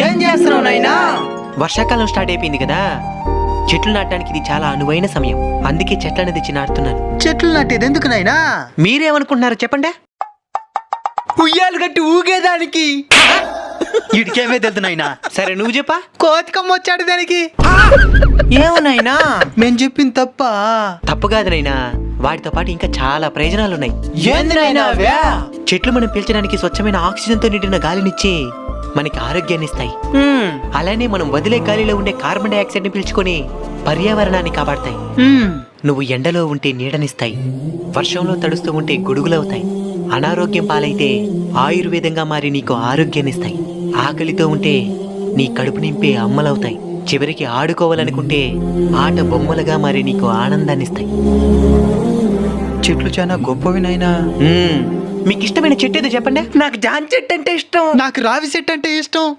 ఏం చేస్తున్నావు నాయనా వర్షాకాలం స్టార్ట్ అయిపోయింది కదా. చెట్లు నాటడానికి ఇది చాలా అనువైన సమయం. అందుకే చెట్లను తెచ్చి నాటుతున్నాను చెట్లు నాటేది ఎందుకు నాయనా మీరేమనుకుంటున్నారు చెప్పండి. ఉయ్యాలు కట్టి ఊగేదానికి. ఇడికేమే తెలుసు నాయనా సరే నువ్వు చెప్పా. కోతికమ్మ వచ్చాడు దానికి. ఏమనైనా మేము చెప్పింది తప్ప. తప్పు కాదు నైనా వాటితో పాటు ఇంకా చాలా ప్రయోజనాలు ఉన్నాయి ఏంది నాయనా చెట్లు మనం పీల్చడానికి స్వచ్ఛమైన ఆక్సిజన్తో నిండిన గాలినిచ్చి మనకి ఆరోగ్యాన్ని ఇస్తాయి అలానే మనం వదిలే గాలిలో ఉండే కార్బన్ డైఆక్సైడ్ని పీల్చుకొని పర్యావరణాన్ని కాపాడతాయి. నువ్వు ఎండలో ఉంటే నీడనిస్తాయి. వర్షంలో తడుస్తూ ఉంటే గొడుగులవుతాయి. అనారోగ్యం పాలైతే ఆయుర్వేదంగా మారి నీకు ఆరోగ్యాన్నిస్తాయి. ఆకలితో ఉంటే నీ కడుపు నింపే అమ్మలవుతాయి. చివరికి ఆడుకోవాలనుకుంటే ఆట బొమ్మలుగా మారి నీకు ఆనందాన్నిస్తాయి. చెట్లు చాలా గొప్పవి నాయనా మ్మ్. మీకు ఇష్టమైన చెట్టు ఏదో చెప్పండి. నాకు జాన్ చెట్టు అంటే ఇష్టం. నాకు రావి చెట్టు అంటే ఇష్టం.